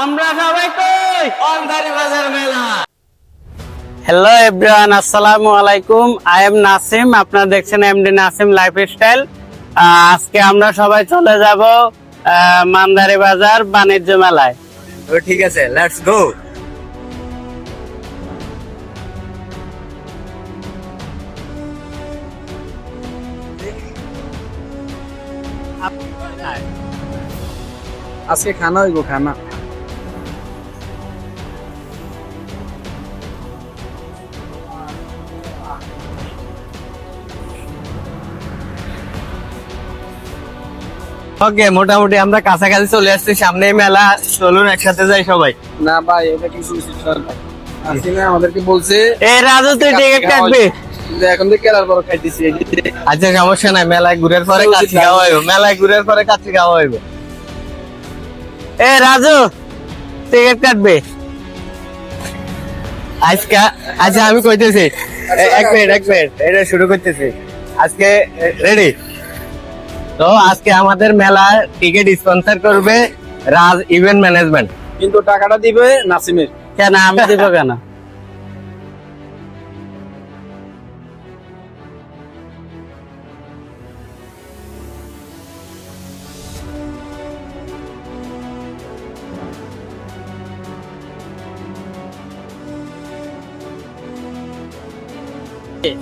আমরা সবাই কই? অলদারি বাজার মেলা। হ্যালো এভরিওয়ান আসসালামু আলাইকুম। আই এম নাসিম আপনারা দেখছেন এমডি নাসিম লাইফস্টাইল আজকে আমরা সবাই চলে যাব মান্দারি বাজার বাণিজ্য মেলায়। তো ঠিক আছে লেটস গো আজকে খানা হইব খানা। ওকে মোটামুটি আমরা কাছাকাছি চলে আসছি সামনে মেলা চলুন একসাথে যাই সবাই। না ভাই এটা কিছু আমাদেরকে বলছে এই রাজু তুই টিকিট কাটবি? যে এখন থেকে কেরার বড় খাইতেছি আচ্ছা সমস্যা নাই মেলায় ঘুরের পরে কাছে খাওয়া হইব মেলায় ঘুরের পরে কাছে খাওয়া হইব। এ রাজু টিকিট কাটবি? আজকে আচ্ছা আমি কইতেছি এক মিনিট এক মিনিট এটা শুরু করতেছি। আজকে রেডি? তো আজকে আমাদের মেলার টিকিট স্পন্সর করবে রাজ ইভেন্ট ম্যানেজমেন্ট কিন্তু টাকাটা দিবে নাসিমের। কেন? আমি দিব কেন?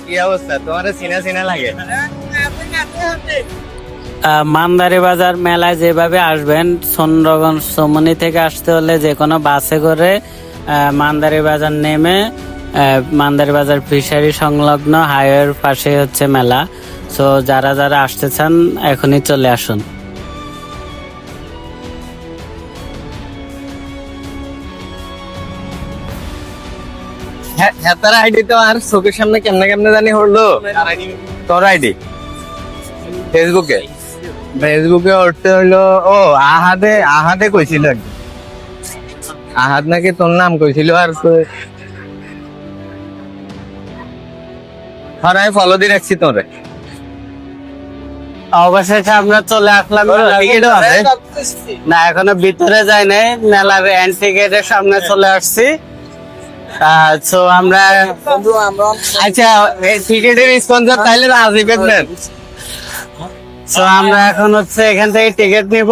কি অবস্থা? তোমার সিনা সিনা লাগে। আহ, মান্দারি বাজার মেলায় যেভাবে আসবেন চন্দ্রগঞ্জ সোমনি থেকে আসতে হলে যে কোনো বাসে করে মান্দারি বাজার নেমে মান্দারি বাজার ফিশারি সংলগ্ন হাইওয়ের পাশে হচ্ছে মেলা। সো যারা যারা আসতে চান এখনই চলে আসুন। হ্যাঁ হ্যাঁ, তার আইডি তো আর চোখের সামনে কেমনে কেমনে জানি হলো? তোর আইডি ফেসবুকে ফেসবুকে উঠতে হইল ও আহাদে আহাদে কইছিল। আহাদ নাকি তোর নাম কইছিল আর হ্যাঁ আমি ফলো দিয়ে রাখছি তোরে। অবশেষে আমরা চলে আসলাম না এখনও ভিতরে যাই নাই মেলার এন্ট্রি গেটের সামনে চলে আসছি। সো আমরা আচ্ছা টিকিটের স্পন্সর তাইলে রাজীব ইভেন্ট সো আমরা এখন হচ্ছে এখান থেকে টিকিট নিব।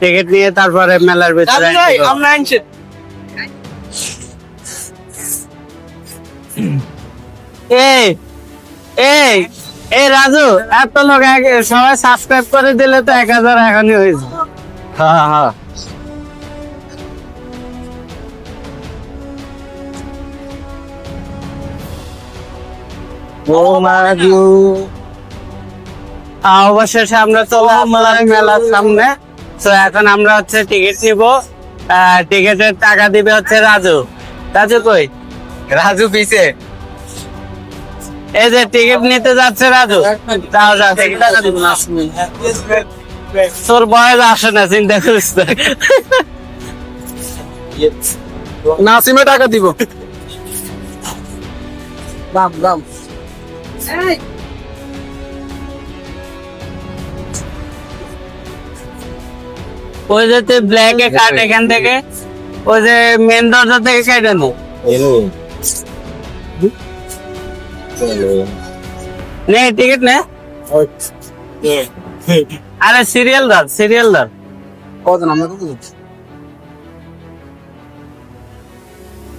টিকিট নিয়ে তারপরে মেলার ভিতরে আমরা আনছি। এই এই এই রাজু এত লোক সবাই সাবস্ক্রাইব করে দিলে তো এক হাজার এখনই হয়েছে হ্যাঁ হ্যাঁ ও মাগু। আহ, অবশেষে আমরা চলে আসলাম মেলার সামনে। তো এখন আমরা হচ্ছে টিকিট নিব। টিকিটের টাকা দিবে হচ্ছে রাজু। রাজু কই? রাজু পিছে। এই যে টিকিট নিতে যাচ্ছে রাজু। তোর বয়স আসে না চিন্তা করিস নাসিমে টাকা দিব। দাম দাম ওই যে তুই ব্ল্যাক এ কাট এখান থেকে ওই যে মেন দরজা থেকে কেটে নে নে টিকিট নে। আরে সিরিয়াল ধর সিরিয়াল ধর। কজন আমরা কত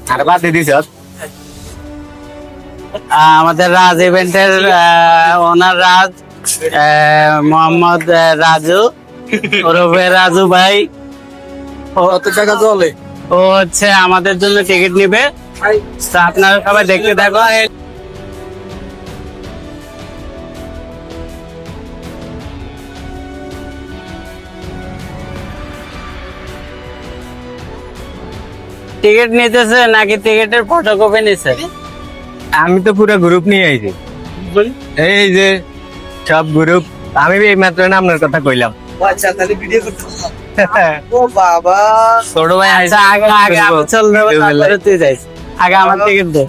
আর বাদ দিয়ে দিছ আহ, আমাদের রাজ ইভেন্টের ওনার রাজ আহ, মোহাম্মদ রাজু। ওরফে রাজু ভাই। ও- কত টাকা চলে ও হচ্ছে আমাদের জন্য টিকিট নিবে। আপনারা সবাই দেখতে থাকো। টিকিট নিতেছে নাকি টিকিটের ফটোকপি নিছে? আমি তো পুরো গ্রুপ নিয়ে আইছি। এই যে সব গ্রুপ আমি এই মাত্র আপনার কথা কইলাম। আচ্ছা তাহলে ভিডিও করতে ও বাবা। ছোট ভাই আচ্ছা আগে আগে আমি চল তারপরে তুই যাইস। আগে আমার টিকিট দে।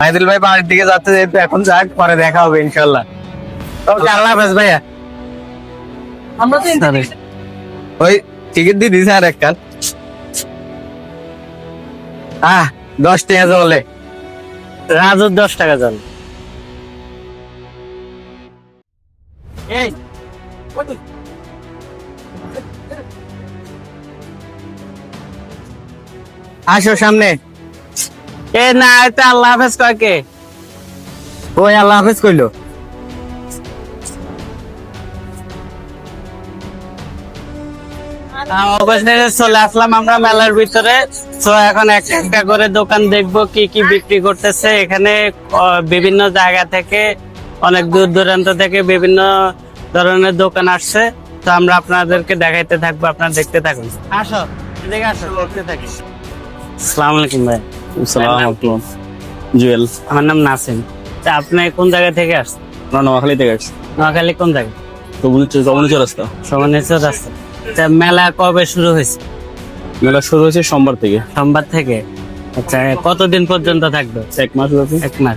মাহিদুল ভাই বাড়ির দিকে যাচ্ছে যেহেতু এখন যাক পরে দেখা হবে ইনশাল্লাহ ওকে আল্লাহ হাফেজ ভাইয়া। আমরা তো ওই টিকিট দিয়ে দিছে আর একটা আহ দশ টাকা চলে রাজুর দশ টাকা যান এই আসো সামনে। এ না এটা আল্লাহ হাফেজ কয়কে ওই আল্লাহ হাফেজ কইলো। অবশেষে চলে আসলাম আমরা মেলার ভিতরে। তো এখন একটা একটা করে দোকান দেখব কি কি বিক্রি করতেছে। এখানে বিভিন্ন জায়গা থেকে অনেক দূর দূরান্ত থেকে বিভিন্ন ধরনের দোকান আসছে। তো আমরা আপনাদেরকে দেখাইতে থাকব আপনারা দেখতে থাকুন। আসো এদিকে আসো। দেখতে থাকি। আসসালামু আলাইকুম ভাই। জুয়েল। আমার নাম নাসিম। তা আপনি কোন জায়গা থেকে আসছেন? আমরা নোয়াখালী থেকে আসছি। নোয়াখালী কোন জায়গা? সবুজ রাস্তা। সমানেশ্বর রাস্তা। তা মেলা কবে শুরু হয়েছে? মেলা শুরু হয়েছে সোমবার থেকে। সোমবার থেকে? আচ্ছা কতদিন পর্যন্ত থাকবে? এক মাস ব্যাপী এক মাস।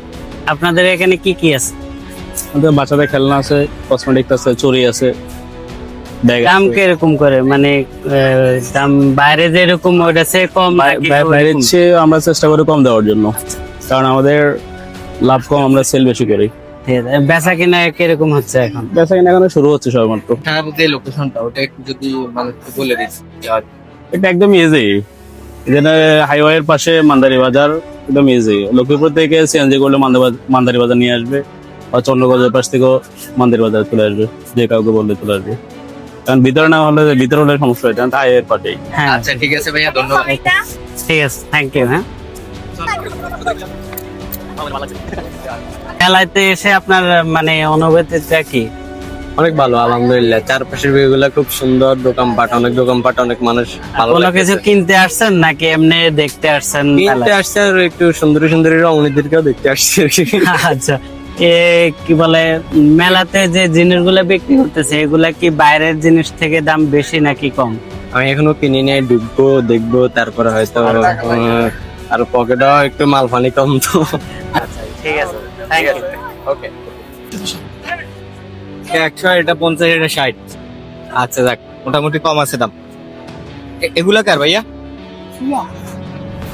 আপনাদের এখানে কি কি আছে? আমাদের বাচ্চাদের খেলনা আছে কসমেটিক আছে চুরি আছে দাম কীরকম করে? মানে দাম বাইরে যেরকম ওটা সে কম বাইরের চেয়ে আমরা চেষ্টা করি কম দেওয়ার জন্য। কারণ আমাদের লাভ কম আমরা সেল বেশি করি। বেচা কিনা কীরকম হচ্ছে এখন? বেচা কিনা এখানে শুরু হচ্ছে সবেমাত্র। হ্যাঁ যে লোকেশনটা ওটা একটু যদি মানুষ বলে দিস এটা একদম ইজি এখানে হাইওয়ের পাশে মান্দারি বাজার একদম ইজি লক্ষ্মীপুর থেকে সিএনজি করলে মান্দারি- মান্দারি বাজার নিয়ে আসবে বা চন্দ্রগঞ্জের পাশ থেকেও মান্দারি বাজার চলে আসবে যে কাউকে বললে চলে আসবে। কারণ ভিতরে না হলে ভিতরে হলে সমস্যা হয় কারণ হাইওয়ের পাশেই। হ্যাঁ। আচ্ছা ঠিক আছে ভাইয়া ধন্যবাদ। ঠিক আছে থ্যাংক ইউ হ্যাঁ। মেলাতে এসে আপনার মানে অনুভূতিটা কি? অনেক ভালো আলহামদুলিল্লাহ। চারপাশের ভিউ গুলা খুব সুন্দর দোকানপাট অনেক দোকানপাট অনেক মানুষ ভালো কোনো কিছু কিনতে আসছেন নাকি এমনি দেখতে আসছেন কিনতে মেলায়? আসছে আর একটু সুন্দরী সুন্দরী রমণীদেরকেও দেখতে আসছে। আচ্ছা। এ কি বলে মেলাতে যে জিনিসগুলো বিক্রি করতেছে এগুলা কি বাইরের জিনিস থেকে দাম বেশি নাকি কম? আমি এখনও কিনি নাই ঢুকবো দেখব তারপরে হয়তো আর পকেটও একটু মাল ফানি কম তো। আচ্ছা ঠিক আছে। থ্যাংক ইউ ওকে একশো এটা পঞ্চাশ এটা ষাট। আচ্ছা যাক মোটামুটি কম আছে দাম। এগুলা কার ভাইয়া?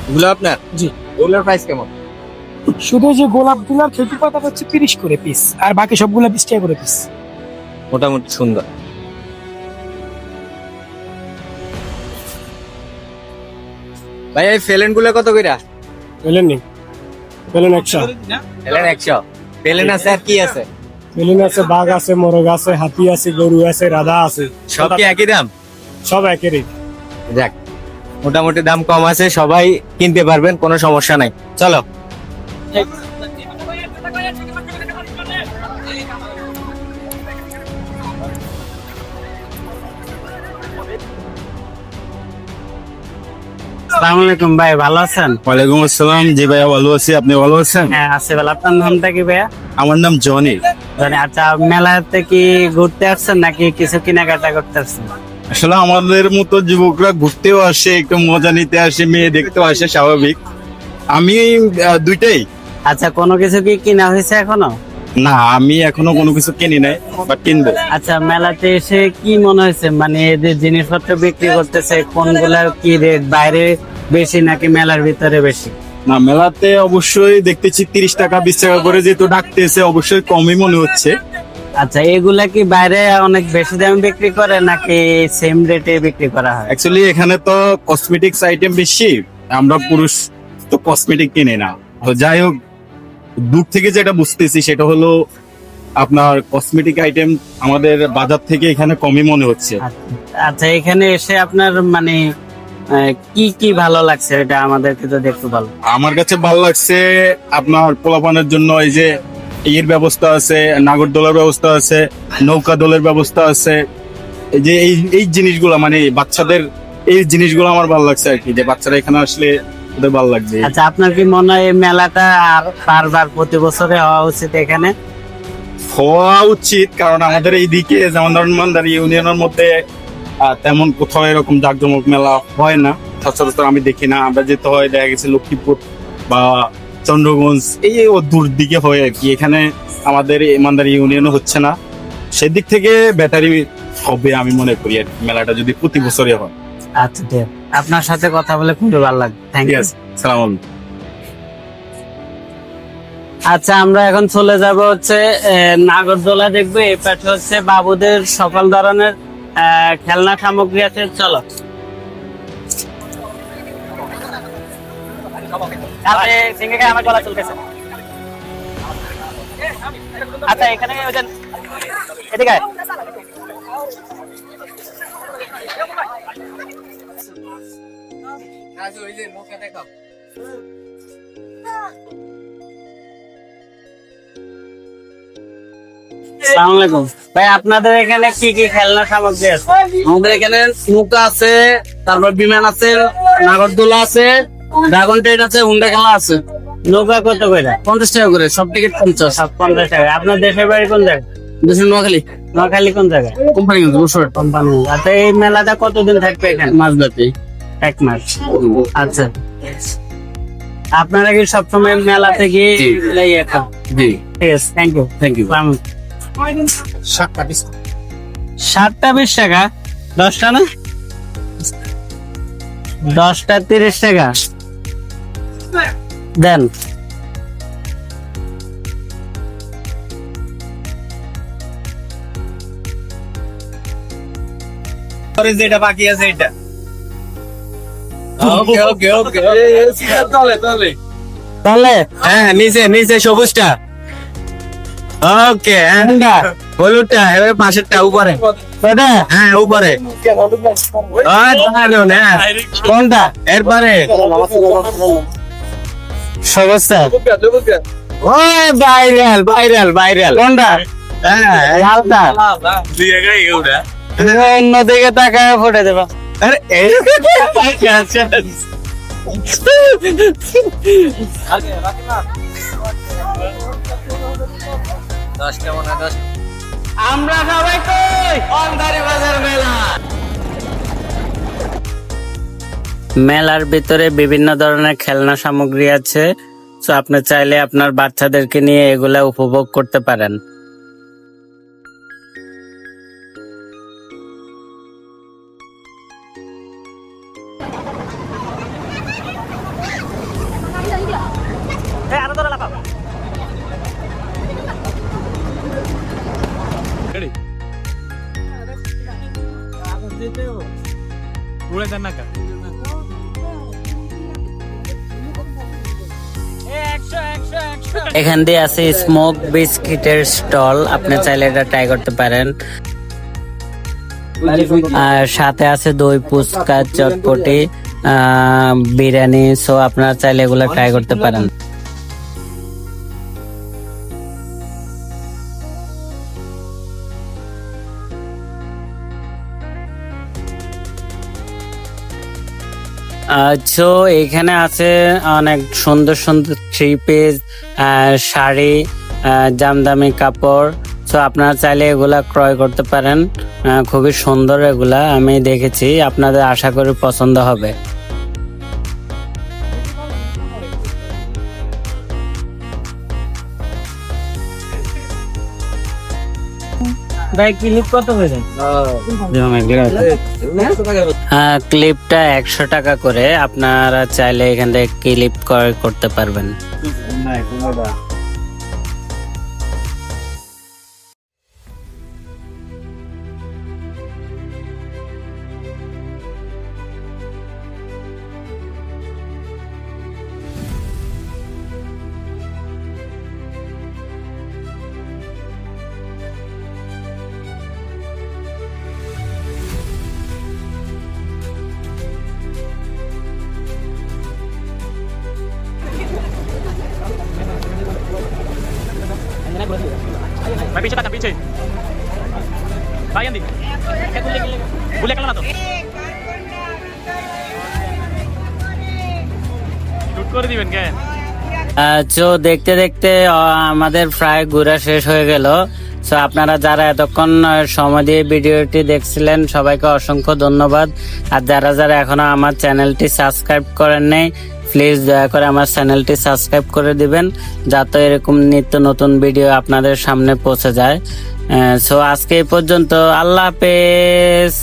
এগুলো আপনার? জি। এগুলোর প্রাইস কেমন? শুধু যে গোলাপগুলার খেজু পাতা হচ্ছে তিরিশ করে পিস আর বাকি সবগুলা বিশ টাকা করে পিস মোটামুটি সুন্দর। ভাইয়া এই ফেলেনগুলো কত কইরা? পেলেন নি পেলেন একশো। পেলেন একশো। পেলেন আছে আর কি আছে? পেলেন আছে বাঘ আছে মোরগ আছে হাতি আছে গরু আছে রাধা আছে। সব কি একই দাম? সব একই যাক মোটামুটি দাম কম আছে সবাই কিনতে পারবেন কোনো সমস্যা নাই। চলো। আসসালামু আলাইকুম ভাই ভালো আছেন? ওয়ালাইকুম আসসালাম। জি ভাইয়া ভালো আছি। আপনি ভালো আছেন? হ্যাঁ আছে ভালো। আপনার নামটা কি ভাইয়া? আমার নাম জনি। মানে আচ্ছা মেলাতে কি ঘুরতে আসছেন নাকি কিছু কেনাকাটা করতে আসছেন? আসলে আমাদের মতো যুবকরা ঘুরতেও আসে একটু মজা নিতে আসে মেয়ে দেখতেও আসে স্বাভাবিক। আমি দুইটাই। আচ্ছা কোনো কিছু কি কিনা হয়েছে এখনও? না আমি এখনও কোনো কিছু কিনি নাই বাট কিনবো। আচ্ছা মেলাতে এসে কি মনে হয়েছে? মানে যে জিনিসপত্র বিক্রি করতেছে কোনগুলা কি রেট বাইরে বেশি নাকি মেলার ভিতরে বেশি? না মেলাতে অবশ্যই দেখতেছি তিরিশ টাকা বিশ টাকা করে যেহেতু ডাকতেছে অবশ্যই কমই মনে হচ্ছে। আচ্ছা এগুলা কি বাইরে অনেক বেশি দামে বিক্রি করে নাকি সেম রেটে বিক্রি করা হয়? অ্যাকচুয়ালি এখানে তো কসমেটিক্স আইটেম বেশি আমরা পুরুষ তো কসমেটিক কিনে না। তো যাই হোক দূর থেকে যেটা বুঝতেছি সেটা হলো আপনার কসমেটিক আইটেম আমাদের বাজার থেকে এখানে কমই মনে হচ্ছে। আচ্ছা এখানে এসে আপনার মানে কি কি ভালো লাগছে এটা আমাদেরকে তো দেখতে ভালো আমার কাছে ভালো লাগছে আপনার পোলাপানের জন্য এই যে এর ব্যবস্থা আছে নাগরদোলার ব্যবস্থা আছে নৌকা দোলের ব্যবস্থা আছে। এই যে এই এই জিনিসগুলো মানে বাচ্চাদের এই জিনিসগুলো আমার ভালো লাগছে আর কি যে বাচ্চারা এখানে আসলে ওদের ভালো লাগছে আচ্ছা আপনার কি মনে হয় এই মেলাটা আর বারবার প্রতি বছরে হওয়া উচিত এখানে? হওয়া উচিত কারণ আমাদের এইদিকে যেমন ধরেন মান্দারি ইউনিয়নের মধ্যে তেমন কোথাও এরকম জাকজমক মেলা হয় না। সচরাচর আমি দেখি না। আমরা যেতে হয় দেখা গেছে লক্ষ্মীপুর বা চন্দ্রগঞ্জ এই ও দূর দিকে হয় আর কি। এখানে আমাদের ইমানদারি ইউনিয়নও হচ্ছে না। সেদিক থেকে ব্যাটারি হবে আমি মনে করি আর মেলাটা যদি প্রতি বছরই হয়। আচ্ছা আছে। আপনার সাথে কথা বলে খুবই ভালো লাগবে থ্যাংক ইউ সালাম আলাইকুম আচ্ছা আমরা এখন চলে যাব হচ্ছে নাগরদোলা দেখব। এই পাশে হচ্ছে বাবুদের সকল ধরনের খেলনা সামগ্রী আছে। চলো। আচ্ছা এখানে ওই যে- ভাই আপনাদের এখানে কি কি খেলনা সামগ্রী আছে? আমাদের এখানে নৌকা আছে তারপর বিমান আছে নাগরদোলা আছে ড্রাগন ট্রেন আছে হুন্ডা খেলা আছে। নৌকা কত করে? পঞ্চাশ টাকা করে সব টিকিট পঞ্চাশ। টাকা। আপনার দেশের বাড়ি কোন জায়গায়? দেশের নোয়াখালী। নোয়াখালী কোন জায়গায়? কোম্পানি কিন্তু কোম্পানি আচ্ছা এই মেলাটা কতদিন থাকবে এখানে? মাছ ব্যাপী এক মাস। আচ্ছা। আপনারা কি সবসময় মেলা থেকে জি। থ্যাংক ইউ থ্যাংক ইউ সাতটা বিশ টাকা। দশটা না? দশটা তিরিশ টাকা? দেন। যেটা বাকি আছে এটা। ওকে ওকে ওকে তলে তলে। তাহলে হ্যাঁ নিচে নিচে সবুজটা। ওকে হ্যাঁ। হলুদটা এবার পাশেরটা উপরে। হ্যাঁ উপরে। না কোনটা? এরপরে। Viral viral viral. কোনটা? হ্যাঁ। লালটা। অন্য তাকায় ফুটে দেবা আমরা সবাই কই? অলদারি বাজার মেলা। মেলার ভিতরে বিভিন্ন ধরনের খেলনা সামগ্রী আছে তো আপনি চাইলে আপনার বাচ্চাদেরকে নিয়ে এগুলা উপভোগ করতে পারেন। এখান দিয়ে আছে স্মোক বিস্কিটের স্টল আপনি চাইলে এটা ট্রাই করতে পারেন। আর সাথে আছে দই ফুচকা চটপটি আহ, বিরিয়ানি। সো আপনারা চাইলে এগুলো ট্রাই করতে পারেন। সো এখানে আছে অনেক সুন্দর সুন্দর থ্রি পিস শাড়ি জামদামি কাপড়। সো আপনারা চাইলে এগুলা ক্রয় করতে পারেন। খুবই সুন্দর এগুলা, আমি দেখেছি, আপনাদের আশা করি পছন্দ হবে। ভাই ক্লিপ কত হয়েছে হ্যাঁ ক্লিপটা একশো টাকা করে আপনারা চাইলে এখান থেকে ক্লিপ ক্রয় করতে পারবেন। তো দেখতে দেখতে আমাদের প্রায় ঘোরা শেষ হয়ে গেল। সো আপনারা যারা এতক্ষণ সময় দিয়ে ভিডিওটি দেখছিলেন, সবাইকে অসংখ্য ধন্যবাদ। আর যারা যারা এখনও আমার চ্যানেলটি সাবস্ক্রাইব করেন নাই প্লিজ দয়া করে আমার চ্যানেলটি সাবস্ক্রাইব করে দিবেন, যাতে এরকম নিত্য নতুন ভিডিও আপনাদের সামনে পৌঁছে যায়। সো আজকে এই পর্যন্ত, আল্লাহ হাফেজ।